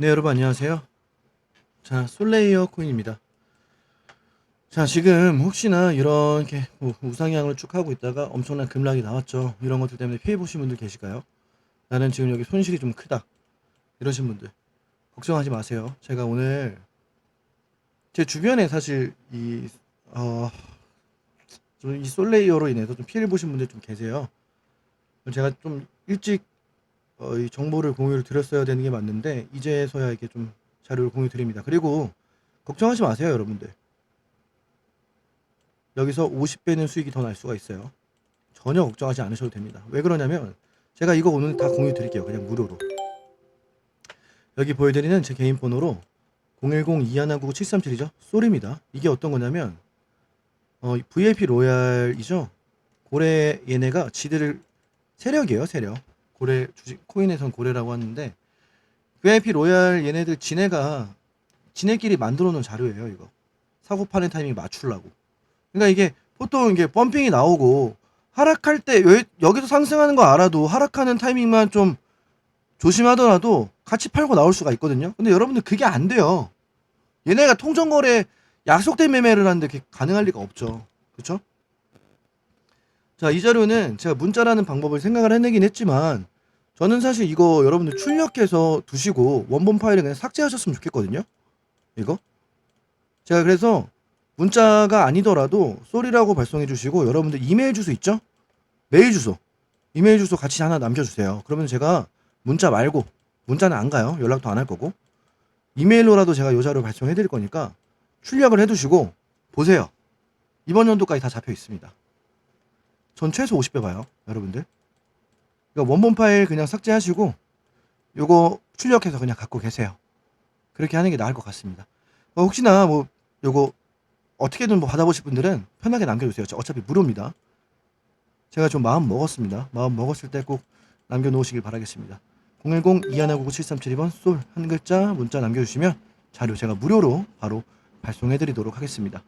네, 여러분 안녕하세요. 자, 솔레이어 코인입니다. 자, 지금 혹시나 이렇게 뭐 우상향을 쭉 하고 있다가 엄청난 급락이 나왔죠. 이런 것들 때문에 피해 보신 분들 계실까요? 나는 지금 여기 손실이 좀 크다. 이러신 분들 걱정하지 마세요. 제가 오늘 제 주변에 사실 이 어, 좀이 솔레이어로 인해서 좀 피해를 보신 분들 좀 계세요. 제가 좀 일찍 어, 이 정보를 공유를 드렸어야 되는 게 맞는데 이제서야 이게 좀 자료를 공유 드립니다. 그리고 걱정하지 마세요, 여러분들. 여기서 50배는 수익이 더 날 수가 있어요. 전혀 걱정하지 않으셔도 됩니다. 왜 그러냐면 제가 이거 오늘 다 공유 드릴게요. 그냥 무료로. 여기 보여드리는 제 개인 번호로 010-2199-737이죠. 쏠입니다. 이게 어떤 거냐면 어, VIP 로얄이죠. 고래 얘네가 지들 세력이에요, 세력. 고래 주식 코인에선 고래라고 하는데 VIP 로얄 얘네들 지네가 지네끼리 만들어 놓은 자료예요 이거. 사고 파는 타이밍 맞추려고. 그러니까 이게 보통 이게 펌핑이 나오고 하락할 때 여, 여기서 상승하는 거 알아도 하락하는 타이밍만 좀 조심하더라도 같이 팔고 나올 수가 있거든요. 근데 여러분들 그게 안 돼요. 얘네가 통정거래 약속된 매매를 하는데 그게 가능할 리가 없죠. 그쵸? 자, 이 자료는 제가 문자라는 방법을 생각을 해내긴 했지만 저는 사실 이거 여러분들 출력해서 두시고 원본 파일을 그냥 삭제하셨으면 좋겠거든요. 이거. 제가 그래서 문자가 아니더라도 쏘리라고 발송해 주시고 여러분들 이메일 주소 있죠? 메일 주소. 이메일 주소 같이 하나 남겨 주세요. 그러면 제가 문자 말고 문자는 안 가요. 연락도 안 할 거고 이메일로라도 제가 요 자료 발송해 드릴 거니까 출력을 해 두시고 보세요. 이번 연도까지 다 잡혀 있습니다. 전 최소 50배 봐요, 여러분들. 그러니까 원본 파일 그냥 삭제하시고 요거 출력해서 그냥 갖고 계세요. 그렇게 하는 게 나을 것 같습니다. 어, 혹시나 뭐 요거 어떻게든 뭐 받아보실 분들은 편하게 남겨주세요. 저 어차피 무료입니다. 제가 좀 마음 먹었습니다. 마음 먹었을 때 꼭 남겨놓으시길 바라겠습니다. 010-2199-7372번 솔 한 글자 문자 남겨주시면 자료 제가 무료로 바로 발송해드리도록 하겠습니다.